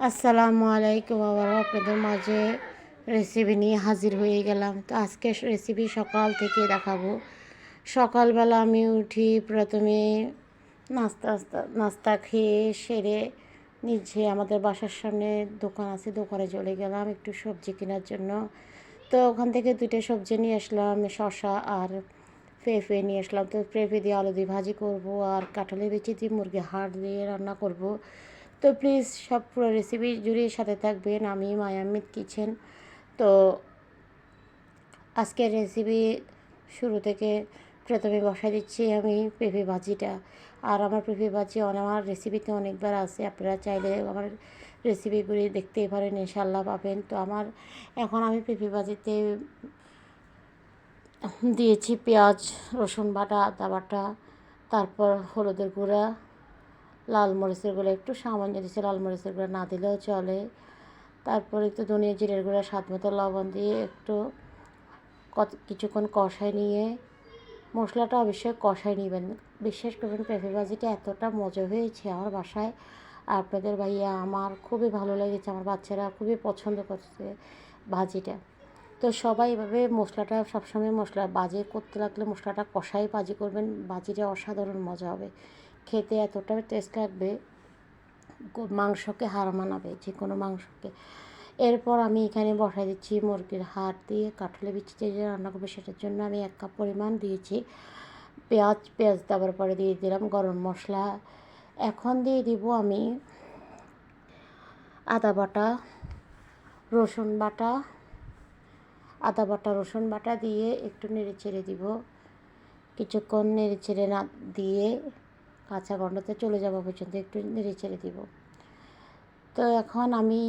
আসসালামু আলাইকুম, আবার আপনাদের মাঝে রেসিপি নিয়ে হাজির হয়ে গেলাম। তো আজকে রেসিপি সকাল থেকে দেখাবো। সকালবেলা আমি উঠি প্রথমে নাস্তা নাস্তা খেয়ে সেরে নিচে আমাদের বাসার সামনে দোকান আছে, দোকানে চলে গেলাম একটু সবজি কেনার জন্য। তো ওখান থেকে দুটো সবজি নিয়ে আসলাম শশা আর পেঁপে নিয়ে আসলাম। তো পেঁপে দিয়ে আলু দিয়ে ভাজি করব আর কাঁঠালি বেচি দিয়ে মুরগি হাড় দিয়ে রান্না করব। তো প্লিজ সব পুরো রেসিপি জুড়ে সাথে থাকবেন। আমি মায়ামিত কিচেন তো আজকের রেসিপি শুরু থেকে প্রথমে বসাই দিচ্ছি আমি পেঁপে ভাজিটা। আর আমার পেঁপে ভাজি আমার রেসিপিতে অনেকবার আছে। আপনারা চাইলে আমার রেসিপিগুলি দেখতে পারেন ইনশাল্লাহ পাবেন। তো আমার এখন আমি পেঁপে ভাজিতে দিয়েছি পেঁয়াজ, রসুন বাটা, আদা বাটা, তারপর হলুদের গুঁড়া লাল মরিচের গুঁড়ো, একটু সামান্য দিচ্ছি লাল মরিচের গুঁড়ো, না দিলেও চলে। তারপর একটু ধনিয়া জিরের গুঁড়ো, স্বাদ মতো লবণ দিয়ে একটু কিছুক্ষণ কষায় নিয়ে, মশলাটা অবশ্যই কষায় নেবেন। বিশ্বাস করবেন, পেঁপে ভাজিটা এতটা মজা হয়েছে আমার বাসায়। আপনাদের ভাইয়া, আমার খুবই ভালো লেগেছে, আমার বাচ্চারা খুবই পছন্দ করছে ভাজিটা। তো সবাই এভাবে মশলাটা, সবসময় মশলা, বাজি করতে লাগলে মশলাটা কষাই বাজি করবেন, বাজিটা অসাধারণ মজা হবে। খেতে এতটা টেস্ট লাগবে মাংসকে হার মানাবে যে কোনো মাংসকে। এরপর আমি এখানে বসাই দিচ্ছি মুরগির হাড় দিয়ে কাঠলে বিচি যে রান্না করবে সেটার জন্য আমি এক কাপ পরিমাণ দিয়েছি। পেঁয়াজ পেঁয়াজ দেওয়ার পরে দিয়ে দিলাম গরম মশলা। এখন দিয়ে দিব আমি আদা বাটা, রসুন বাটা। আদা বাটা, রসুন বাটা দিয়ে একটু নেড়ে ছেড়ে দিব। কিছুক্ষণ নেড়ে ছেড়ে না দিয়ে কাঁচা গন্ধতে চলে যাওয়া পর্যন্ত, একটু নেড়ে ছেড়ে দিব। তো এখন আমি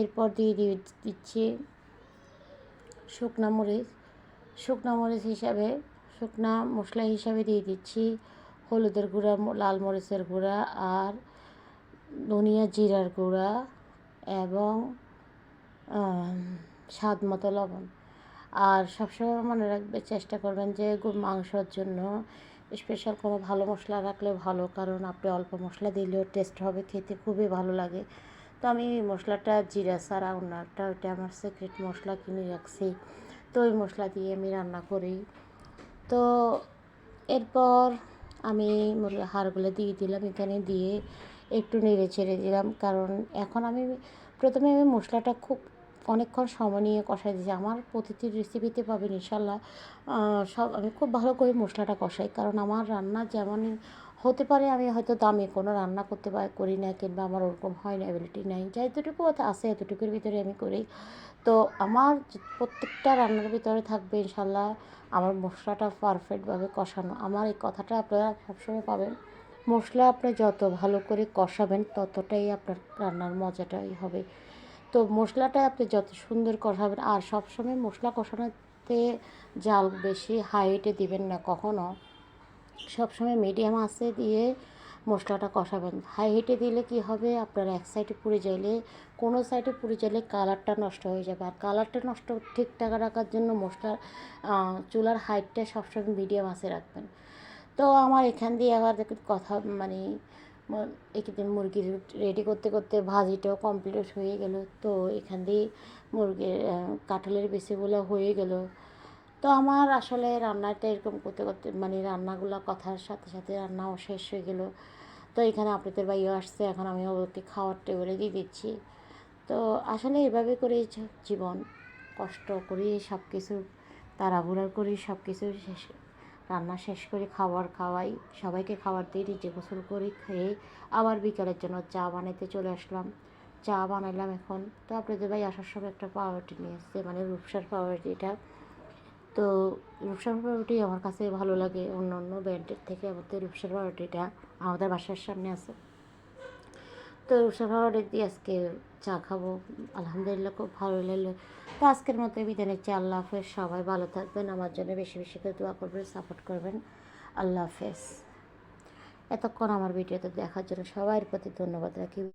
এরপর দিয়ে দিয়ে দিচ্ছি শুকনা মরিচ। শুকনা মরিচ হিসাবে, শুকনা মশলা হিসাবে দিয়ে দিচ্ছি হলুদের গুঁড়া লাল মরিচের গুঁড়া আর ধনিয়া জিরার গুঁড়া এবং স্বাদ মতো লবণ। আর সবসময় মনে রাখবে, চেষ্টা করবেন যে মাংসর জন্য স্পেশাল কোনো ভালো মশলা রাখলে ভালো, কারণ আপনি অল্প মশলা দিলেও টেস্ট হবে, খেতে খুবই ভালো লাগে। তো আমি মশলাটা জিরা সারা একটা ওইটা আমার সিক্রেট মশলা কিনে রাখছি। তো ওই মশলা দিয়ে আমি রান্না করি। তো এরপর আমি হাড়গুলো দিয়ে দিলাম, এখানে দিয়ে একটু নেড়ে ছেড়ে দিলাম, কারণ এখন আমি প্রথমে আমি মশলাটা খুব অনেকক্ষণ সময় নিয়ে কষাই দিয়েছি। আমার প্রতিটি রেসিপিতে পাবেন ইনশাল্লাহ সব আমি খুব ভালো করে মশলাটা কষাই। কারণ আমার রান্না যেমন হতে পারে, আমি হয়তো দামে কোনো রান্না করতে পারি করি না, কিংবা আমার ওরকম হয় না অ্যাবিলিটি নাই। যা এতটুকু আছে, এতটুকুর ভিতরে আমি করি। তো আমার প্রত্যেকটা রান্নার ভিতরে থাকবে ইনশাল্লাহ আমার মশলাটা পারফেক্টভাবে কষানো। আমার এই কথাটা আপনারা সবসময় পাবেন। মশলা আপনি যত ভালো করে কষাবেন, ততটাই আপনার রান্নার মজাটাই হবে। তো মশলাটা আপনি যত সুন্দর কষাবেন, আর সবসময় মশলা কষানোতে জাল বেশি হাইটে দিবেন না কখনও সবসময় মিডিয়াম আঁচে দিয়ে মশলাটা কষাবেন। হাই হিটে দিলে কি হবে? আপনার এক সাইডে পুড়ে যাইলে, কোনো সাইডে পুড়ে যাইলে কালারটা নষ্ট হয়ে যাবে। আর কালারটা নষ্ট ঠিকঠাক রাখার জন্য মশলার চুলার হাইটটা সবসময় মিডিয়াম আঁচে রাখবেন। তো আমার এখান দিয়ে আবার কথা মানে এখানে মুরগি রেডি করতে করতে ভাজিটাও কমপ্লিট হয়ে গেল। তো এখান দিয়ে মুরগির কাঁঠালের বেশিগুলো হয়ে গেল। তো আমার আসলে রান্নাটা এরকম করতে করতে মানে রান্নাগুলো কথার সাথে সাথে রান্নাও শেষ হয়ে গেল। তো এখানে আপনাদের বাইও আসছে, এখন আমি ওকে খাওয়ার টেবিলে দিয়ে দিচ্ছি। তো আসলে এভাবে করেই জীবন কষ্ট করি সব কিছু তাড়াহুড়া করি সব কিছু শেষ রান্না শেষ করে খাবার খাওয়াই। সবাইকে খাবার দিয়ে নিজে গোসল করে খেয়ে আবার বিকেলের জন্য চা বানাতে চলে আসলাম। চা বানাইলাম এখন। তো আপনাদের ভাই আসার সময় একটা পাউরুটি নিয়ে এসছে মানে রূপসার পাউরুটিটা তো রূপসার পাউরুটি আমার কাছে ভালো লাগে। অন্য অন্য ব্র্যান্ডের থেকে আমাদের রূপসার পাউরুটিটা আমাদের বাসার সামনে আছে। তো উষা পাউরুটি দিয়ে আজকে চা খাব। আলহামদুলিল্লাহ খুব ভালো লাগল। তো আজকের মতো বিদায় নিচ্ছি। আল্লাহ হাফেজ। সবাই ভালো থাকবেন। আমার জন্য বেশি বেশি করে দোয়া করবেন, সাপোর্ট করবেন। আল্লাহ হাফেজ। এতক্ষণ আমার ভিডিওতে দেখার জন্য সবার প্রতি ধন্যবাদ রাখি।